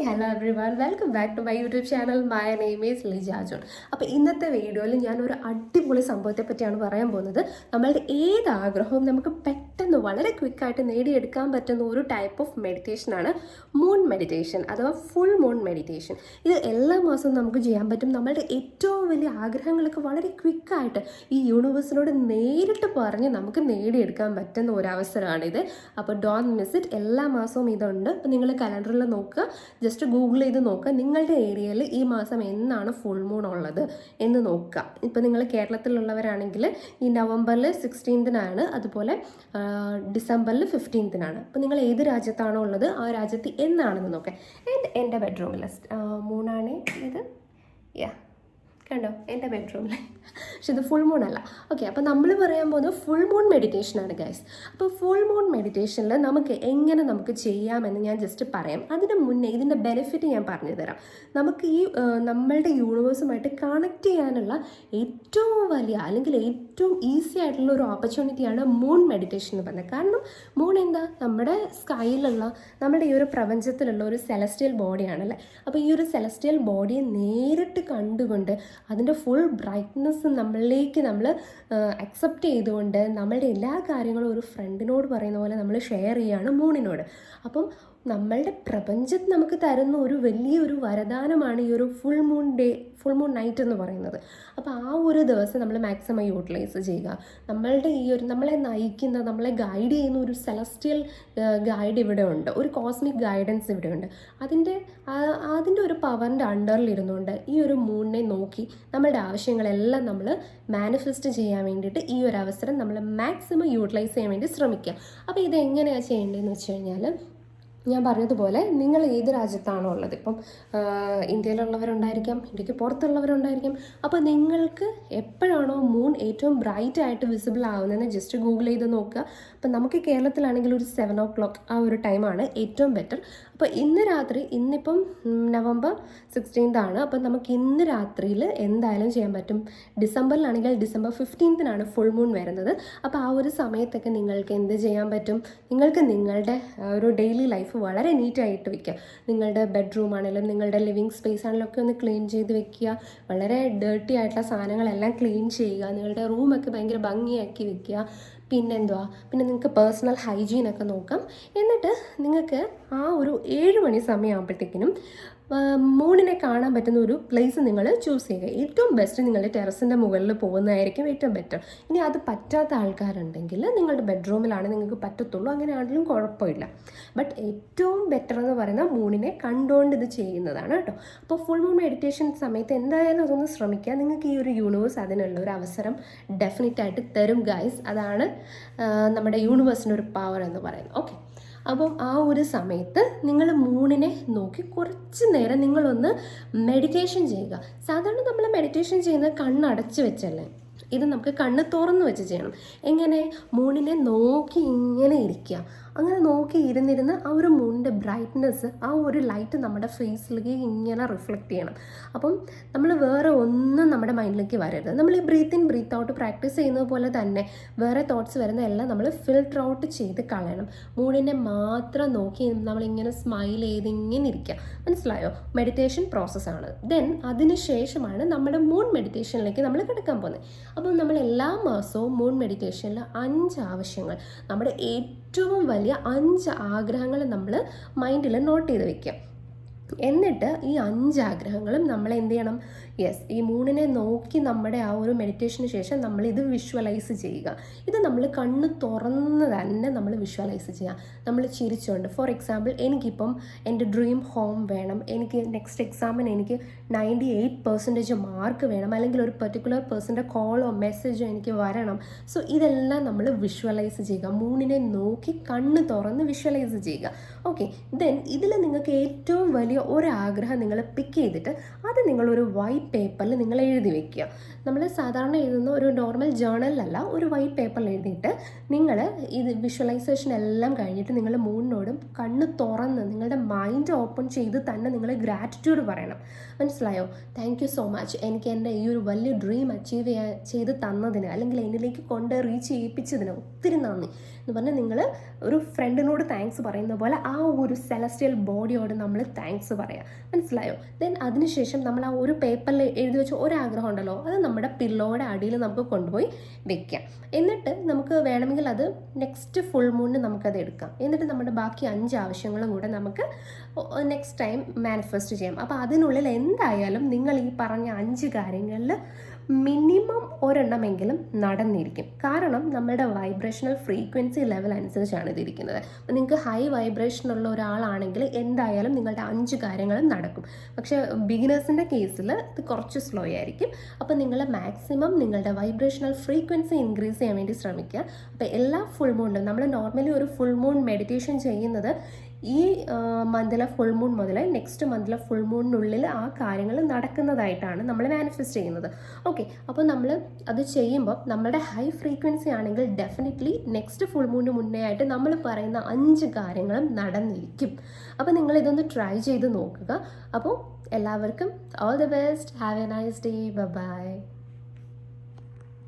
Hi hello everyone welcome back to my YouTube channel my name is Lija John അപ്പോൾ ഇന്നത്തെ വീഡിയോയിൽ ഞാൻ ഒരു അടിപൊളി സംഭവത്തെ പറ്റിയാണ് പറയാൻ പോകുന്നത്. നമ്മളുടെ ഏത് ആഗ്രഹവും നമുക്ക് പെട്ടെന്ന് വളരെ ക്വിക്കായിട്ട് നേടിയെടുക്കാൻ പറ്റുന്ന ഒരു ടൈപ്പ് ഓഫ് മെഡിറ്റേഷൻ ആണ് മൂൺ മെഡിറ്റേഷൻ അഥവാ ഫുൾ മൂൺ മെഡിറ്റേഷൻ ഇത് എല്ലാ മാസവും നമുക്ക് ചെയ്യാൻ പറ്റും. നമ്മളുടെ ഏറ്റവും വലിയ ആഗ്രഹങ്ങളൊക്കെ വളരെ ക്വിക്കായിട്ട് ഈ യൂണിവേഴ്സിനോട് നേരിട്ട് പറഞ്ഞ് നമുക്ക് നേടിയെടുക്കാൻ പറ്റുന്ന ഒരവസരമാണിത് അപ്പോൾ ഡോൺ മിസ് ഇറ്റ് എല്ലാ മാസവും ഇതുണ്ട്. അപ്പോൾ നിങ്ങൾ കലണ്ടറിൽ നോക്കുക. ജസ്റ്റ് ഗൂഗിൾ ചെയ്ത് നോക്കുക. നിങ്ങളുടെ ഏരിയയിൽ ഈ മാസം എന്നാണ് ഫുൾ മൂൺ ഉള്ളത് എന്ന് നോക്കുക. ഇപ്പോൾ നിങ്ങൾ കേരളത്തിലുള്ളവരാണെങ്കിൽ ഈ നവംബറിൽ സിക്സ്റ്റീൻത്തിനാണ് അതുപോലെ ഡിസംബറിൽ ഫിഫ്റ്റീൻത്തിനാണ് അപ്പോൾ നിങ്ങൾ ഏത് രാജ്യത്താണോ ഉള്ളത് ആ രാജ്യത്ത് എന്നാണെന്ന് നോക്കാം. ആൻഡ് എന്റെ ബെഡ്റൂമിൽ മൂന്നാണ് ഇത് യാ കണ്ടോ? എന്റെ ബെഡ്റൂമിൽ പക്ഷെ ഇത് ഫുൾ മൂൺ അല്ല. ഓക്കെ അപ്പോൾ നമ്മൾ പറയാൻ പോകുന്നത് ഫുൾ മൂൺ മെഡിറ്റേഷനാണ് ഗൈസ് അപ്പോൾ ഫുൾ മൂൺ മെഡിറ്റേഷനിൽ നമുക്ക് എങ്ങനെ നമുക്ക് ചെയ്യാമെന്ന് ഞാൻ ജസ്റ്റ് പറയാം. അതിന് മുന്നേ ഇതിന്റെ ബെനിഫിറ്റ് ഞാൻ പറഞ്ഞു തരാം. നമുക്ക് ഈ നമ്മളുടെ യൂണിവേഴ്സുമായിട്ട് കണക്ട് ചെയ്യാനുള്ള ഏറ്റവും വലിയ അല്ലെങ്കിൽ ഏറ്റവും ഈസി ആയിട്ടുള്ള ഒരു ഓപ്പർച്യൂണിറ്റിയാണ് മൂൺ മെഡിറ്റേഷൻ എന്ന് പറയുന്നത് കാരണം മൂൺ എന്താ? നമ്മുടെ സ്കൈയിലുള്ള നമ്മുടെ ഈ ഒരു പ്രപഞ്ചത്തിലുള്ള ഒരു സെലസ്റ്റിയൽ ബോഡിയാണല്ലേ അപ്പോൾ ഈ ഒരു സെലസ്റ്റിയൽ ബോഡിയെ നേരിട്ട് കണ്ടുകൊണ്ട് അതിന്റെ ഫുൾ ബ്രൈറ്റ്നസ് നമ്മളിലേക്ക് നമ്മൾ അക്സെപ്റ്റ് ചെയ്തുകൊണ്ട് നമ്മളുടെ എല്ലാ കാര്യങ്ങളും ഒരു ഫ്രണ്ടിനോട് പറയുന്ന പോലെ നമ്മൾ ഷെയർ ചെയ്യുകയാണ് മൂണിനോട് അപ്പം നമ്മളുടെ പ്രപഞ്ചം നമുക്ക് തരുന്ന ഒരു വലിയൊരു വരദാനമാണ് ഈ ഒരു full moon day full moon night എന്ന് പറയുന്നത്. അപ്പോൾ ആ ഒരു ദിവസം നമ്മൾ മാക്സിമം യൂട്ടിലൈസ് ചെയ്യുക. നമ്മളുടെ ഈ ഒരു നമ്മളെ നയിക്കുന്ന നമ്മളെ ഗൈഡ് ചെയ്യുന്ന ഒരു സെലസ്റ്റിയൽ ഗൈഡ് ഇവിടെ ഉണ്ട്. ഒരു കോസ്മിക് ഗൈഡൻസ് ഇവിടെ ഉണ്ട്. അതിന്റെ അതിന്റെ ഒരു പവറിന്റെ അണ്ടറിലിരുന്നുകൊണ്ട് ഈ ഒരു മൂണിനെ നോക്കി നമ്മളുടെ ആവശ്യങ്ങളെല്ലാം നമ്മൾ മാനിഫെസ്റ്റ് ചെയ്യാൻ വേണ്ടിയിട്ട് ഈ ഒരു അവസരം നമ്മൾ മാക്സിമം യൂട്ടിലൈസ് ചെയ്യാൻ വേണ്ടി ശ്രമിക്കുക. അപ്പോൾ ഇത് എങ്ങനെയാണ് ചെയ്യേണ്ടതെന്ന് വെച്ച് കഴിഞ്ഞാൽ ഞാൻ പറഞ്ഞതുപോലെ നിങ്ങൾ ഏത് രാജ്യത്താണോ ഉള്ളത്? ഇപ്പം ഇന്ത്യയിലുള്ളവരുണ്ടായിരിക്കാം ഇന്ത്യയ്ക്ക് പുറത്തുള്ളവരുണ്ടായിരിക്കാം. അപ്പോൾ നിങ്ങൾക്ക് എപ്പോഴാണോ മൂൺ ഏറ്റവും ബ്രൈറ്റ് ആയിട്ട് വിസിബിൾ ആവുന്നതെന്ന് ജസ്റ്റ് ഗൂഗിൾ ചെയ്ത് നോക്കുക. അപ്പം നമുക്ക് കേരളത്തിലാണെങ്കിൽ ഒരു സെവൻ ഓ ക്ലോക്ക് ആ ഒരു ടൈമാണ് ഏറ്റവും ബെറ്റർ അപ്പോൾ ഇന്ന് രാത്രി ഇന്നിപ്പം നവംബർ സിക്സ്റ്റീൻത് ആണ്. അപ്പം നമുക്ക് ഇന്ന് രാത്രിയിൽ എന്തായാലും ചെയ്യാൻ പറ്റും. ഡിസംബറിലാണെങ്കിൽ ഡിസംബർ ഫിഫ്റ്റീൻത്തിനാണ് ഫുൾ മൂൺ വരുന്നത്. അപ്പോൾ ആ ഒരു സമയത്തൊക്കെ നിങ്ങൾക്ക് എന്ത് ചെയ്യാൻ പറ്റും? നിങ്ങൾക്ക് നിങ്ങളുടെ ഒരു ഡെയിലി ലൈഫ് വളരെ നീറ്റായിട്ട് വയ്ക്കുക നിങ്ങളുടെ ബെഡ്റൂം ആണെങ്കിലും നിങ്ങളുടെ ലിവിങ് സ്പേസ് ആണെങ്കിലും ഒക്കെ ഒന്ന് ക്ലീൻ ചെയ്ത് വെക്കുക വളരെ ഡേർട്ടി ആയിട്ടുള്ള സാധനങ്ങളെല്ലാം ക്ലീൻ ചെയ്യുക. നിങ്ങളുടെ റൂമൊക്കെ ഭയങ്കര ഭംഗിയാക്കി വെക്കുക പിന്നെന്തുവാ? പിന്നെ നിങ്ങൾക്ക് പേഴ്സണൽ ഹൈജീനൊക്കെ നോക്കാം. എന്നിട്ട് നിങ്ങൾക്ക് ആ ഒരു ഏഴ് മണി സമയമാകുമ്പോഴത്തേക്കിനും മൂണിനെ കാണാൻ പറ്റുന്ന ഒരു പ്ലേസ് നിങ്ങൾ ചൂസ് ചെയ്യുക. ഏറ്റവും ബെസ്റ്റ് നിങ്ങളുടെ ടെറസിന്റെ മുകളിൽ പോകുന്നതായിരിക്കും ഏറ്റവും ബെറ്റർ ഇനി അത് പറ്റാത്ത ആൾക്കാരുണ്ടെങ്കിൽ നിങ്ങളുടെ ബെഡ്റൂമിലാണ് നിങ്ങൾക്ക് പറ്റത്തുള്ളൂ. അങ്ങനെയാണെങ്കിലും കുഴപ്പമില്ല. ബട്ട് ഏറ്റവും ബെറ്റർ എന്ന് പറയുന്നത് മൂണിനെ കണ്ടുകൊണ്ട് ഇത് ചെയ്യുന്നതാണ് കേട്ടോ. അപ്പോൾ ഫുൾ മൂൺ മെഡിറ്റേഷൻ സമയത്ത് എന്തായാലും അതൊന്ന് ശ്രമിക്കുക. നിങ്ങൾക്ക് ഈ ഒരു യൂണിവേഴ്സ് അതിനുള്ള ഒരു അവസരം ഡെഫിനറ്റായിട്ട് തരും ഗൈസ് അതാണ് നമ്മുടെ യൂണിവേഴ്സിന്റെ ഒരു പവർ എന്ന് പറയുന്നത്. ഓക്കെ അപ്പം ആ ഒരു സമയത്ത് നിങ്ങൾ മൂണിനെ നോക്കി കുറച്ച് നേരം നിങ്ങളൊന്ന് മെഡിറ്റേഷൻ ചെയ്യുക. സാധാരണ നമ്മൾ മെഡിറ്റേഷൻ ചെയ്യുന്നത് കണ്ണടച്ച് വെച്ചല്ലേ? ഇത് നമുക്ക് കണ്ണ് തുറന്ന് വെച്ച് ചെയ്യണം. എങ്ങനെ? മൂണിനെ നോക്കി ഇങ്ങനെ ഇരിക്കുക. അങ്ങനെ നോക്കി ഇരുന്നിരുന്ന് ആ ഒരു മൂണിന്റെ ബ്രൈറ്റ്നെസ് ആ ഒരു ലൈറ്റ് നമ്മുടെ ഫേസിലേക്ക് ഇങ്ങനെ റിഫ്ലക്റ്റ് ചെയ്യണം. അപ്പം നമ്മൾ വേറെ ഒന്നും നമ്മുടെ മൈൻഡിലേക്ക് വരരുത്. നമ്മൾ ഈ breathe in breathe out practice ചെയ്യുന്നത് പോലെ തന്നെ വേറെ തോട്ട്സ് വരുന്ന എല്ലാം നമ്മൾ ഫിൽട്ടർ ഔട്ട് ചെയ്ത് കളയണം. മൂണിനെ മാത്രം നോക്കി നമ്മളിങ്ങനെ സ്മൈൽ ചെയ്ത് ഇങ്ങനെ ഇരിക്കുക. മനസ്സിലായോ? മെഡിറ്റേഷൻ പ്രോസസ്സാണ് ദെൻ അതിന് ശേഷമാണ് നമ്മുടെ മൂൺ മെഡിറ്റേഷനിലേക്ക് നമ്മൾ കിടക്കാൻ പോകുന്നത്. അപ്പം നമ്മൾ എല്ലാ മാസവും മൂൺ മെഡിറ്റേഷനിൽ അഞ്ച് ആവശ്യങ്ങൾ നമ്മുടെ ഏറ്റവും വലിയ അഞ്ച് ആഗ്രഹങ്ങൾ നമ്മൾ മൈൻഡിൽ നോട്ട് ചെയ്ത് വെക്കുക. എന്നിട്ട് ഈ അഞ്ച് ആഗ്രഹങ്ങളും നമ്മൾ എന്ത് ചെയ്യണം? യെസ് ഈ മൂണിനെ നോക്കി നമ്മുടെ ആ ഒരു മെഡിറ്റേഷന് ശേഷം നമ്മൾ ഇത് വിഷ്വലൈസ് ചെയ്യുക. ഇത് നമ്മൾ കണ്ണ് തുറന്ന് തന്നെ നമ്മൾ വിഷ്വലൈസ് ചെയ്യുക. നമ്മൾ ചിരിച്ചുകൊണ്ട് ഫോർ എക്സാമ്പിൾ എനിക്കിപ്പം എന്റെ ഡ്രീം ഹോം വേണം. എനിക്ക് നെക്സ്റ്റ് എക്സാമിന് എനിക്ക് നയന്റി എയ്റ്റ് പെർസെന്റേജ് മാർക്ക് വേണം. അല്ലെങ്കിൽ ഒരു പെർട്ടിക്കുലർ പേഴ്സന്റെ കോളോ മെസ്സേജോ എനിക്ക് വരണം. സോ ഇതെല്ലാം നമ്മൾ വിഷ്വലൈസ് ചെയ്യുക. മൂണിനെ നോക്കി കണ്ണ് തുറന്ന് വിഷ്വലൈസ് ചെയ്യുക. ഓക്കെ ദെൻ ഇതിൽ നിങ്ങൾക്ക് ഏറ്റവും വലിയ ഒരാഗ്രഹം നിങ്ങൾ പിക്ക് ചെയ്തിട്ട് അത് നിങ്ങളൊരു വൈറ്റ് പേപ്പറിൽ നിങ്ങൾ എഴുതി വെക്കുക. നമ്മൾ സാധാരണ എഴുതുന്ന ഒരു നോർമൽ ജേണലിലല്ല ഒരു വൈറ്റ് പേപ്പറിൽ എഴുതിയിട്ട് നിങ്ങൾ ഇത് വിഷ്വലൈസേഷൻ എല്ലാം കഴിഞ്ഞിട്ട് നിങ്ങൾ മൂന്നിനോടും കണ്ണ് തുറന്ന് നിങ്ങളുടെ മൈൻഡ് ഓപ്പൺ ചെയ്ത് തന്നെ നിങ്ങൾ ഗ്രാറ്റിറ്റ്യൂഡ് പറയണം. മനസ്സിലായോ? താങ്ക് യു സോ മച്ച് എനിക്ക് എന്റെ ഈ ഒരു വലിയ ഡ്രീം അച്ചീവ് ചെയ്യാൻ ചെയ്ത് തന്നതിന് അല്ലെങ്കിൽ എന്നിലേക്ക് കൊണ്ട് റീച്ച് ചെയ്യിപ്പിച്ചതിന് ഒത്തിരി നന്ദി. എന്ന് പറഞ്ഞാൽ നിങ്ങൾ ഒരു ഫ്രണ്ടിനോട് താങ്ക്സ് പറയുന്ന പോലെ ഒരു സെലസ്റ്റിയൽ ബോഡിയോട് നമ്മൾ താങ്ക്സ് പറയാം. മനസ്സിലായോ? ദെൻ അതിനുശേഷം നമ്മൾ ആ ഒരു പേപ്പറിൽ എഴുതി വെച്ച ഒരാഗ്രഹം ഉണ്ടല്ലോ അത് നമ്മുടെ പില്ലോയുടെ അടിയിൽ നമുക്ക് കൊണ്ടുപോയി വെക്കാം. എന്നിട്ട് നമുക്ക് വേണമെങ്കിൽ അത് നെക്സ്റ്റ് ഫുൾ മൂണിന് നമുക്കത് എടുക്കാം. എന്നിട്ട് നമ്മുടെ ബാക്കി അഞ്ച് ആവശ്യങ്ങളും കൂടെ നമുക്ക് നെക്സ്റ്റ് ടൈം മാനിഫെസ്റ്റ് ചെയ്യാം. അപ്പോൾ അതിനുള്ളിൽ എന്തായാലും നിങ്ങൾ ഈ പറഞ്ഞ അഞ്ച് കാര്യങ്ങളിൽ മിനിമം ഒരെണ്ണമെങ്കിലും നടന്നിരിക്കും. കാരണം നമ്മുടെ വൈബ്രേഷണൽ ഫ്രീക്വൻസി ലെവൽ അനുസരിച്ചാണ് ഇതിരിക്കുന്നത്. അപ്പോൾ നിങ്ങൾക്ക് ഹൈ വൈബ്രേഷൻ ഉള്ള ഒരാളാണെങ്കിൽ എന്തായാലും നിങ്ങളുടെ അഞ്ച് കാര്യങ്ങളും നടക്കും. പക്ഷെ ബിഗിനേഴ്സിന്റെ കേസിൽ ഇത് കുറച്ച് സ്ലോ ആയിരിക്കും. അപ്പോൾ നിങ്ങൾ മാക്സിമം നിങ്ങളുടെ വൈബ്രേഷണൽ ഫ്രീക്വൻസി ഇൻക്രീസ് ചെയ്യാൻ വേണ്ടി ശ്രമിക്കുക. അപ്പോൾ എല്ലാ ഫുൾ മൂണിലും നമ്മൾ നോർമലി ഒരു ഫുൾ മൂൺ മെഡിറ്റേഷൻ ചെയ്യുന്നത് ഈ മന്തിലെ ഫുൾ മൂൺ മുതൽ നെക്സ്റ്റ് മന്തിലെ ഫുൾ മൂണിനുള്ളിൽ ആ കാര്യങ്ങൾ നടക്കുന്നതായിട്ടാണ് നമ്മൾ മാനിഫെസ്റ്റ് ചെയ്യുന്നത്. ഓക്കെ അപ്പോൾ നമ്മൾ അത് ചെയ്യുമ്പോൾ നമ്മുടെ ഹൈ ഫ്രീക്വൻസി ആണെങ്കിൽ ഡെഫിനറ്റ്ലി നെക്സ്റ്റ് ഫുൾ മൂണിന് മുന്നേ ആയിട്ട് നമ്മൾ പറയുന്ന അഞ്ച് കാര്യങ്ങളും നടന്നിരിക്കും. അപ്പോൾ നിങ്ങൾ ഇതൊന്ന് ട്രൈ ചെയ്ത് നോക്കുക. അപ്പോൾ എല്ലാവർക്കും all the best have a nice day bye